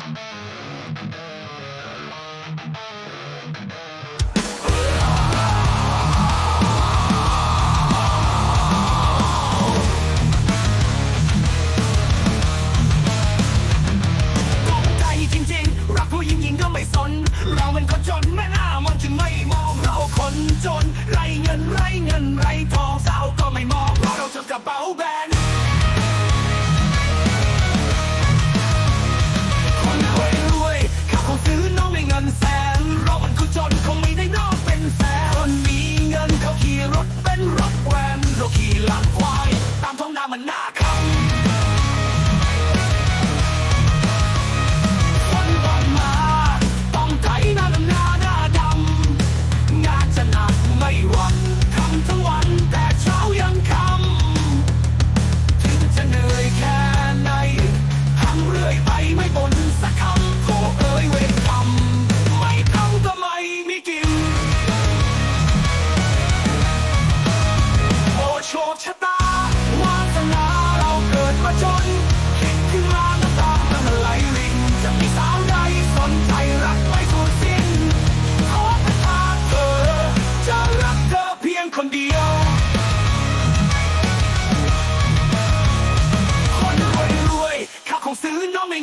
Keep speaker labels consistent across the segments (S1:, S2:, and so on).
S1: Música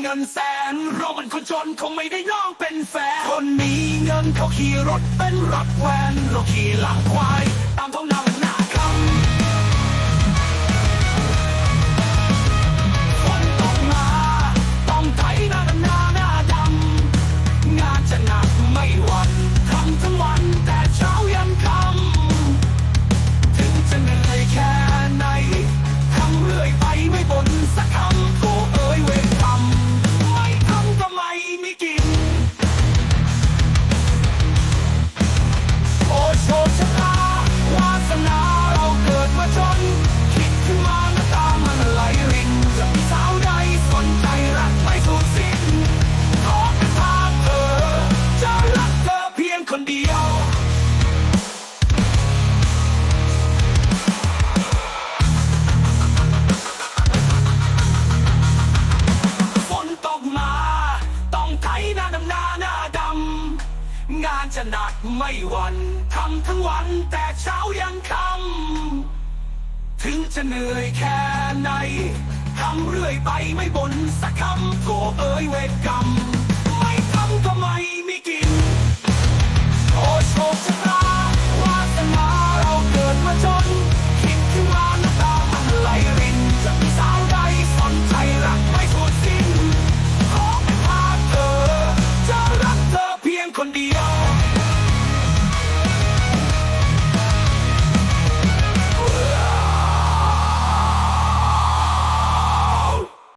S1: งินแสน เรามันคนจนคงไม่ได้น้องเป็นแฟน คนมีเงินเขาขี่รถเป็นรถแวนเราขี่หลังควาย นเดียวฝนตกมา ต้องไถหน้าดำหน้าหน้าดำ งานจะหนักไม่วันทำทั้งวันแต่เช้ายังค่ำถึงจะเหนื่อยแค่ไหนทำเรื่อยไปไม่บ่นสักคำโถเอ้ยเวกรรม Colombia.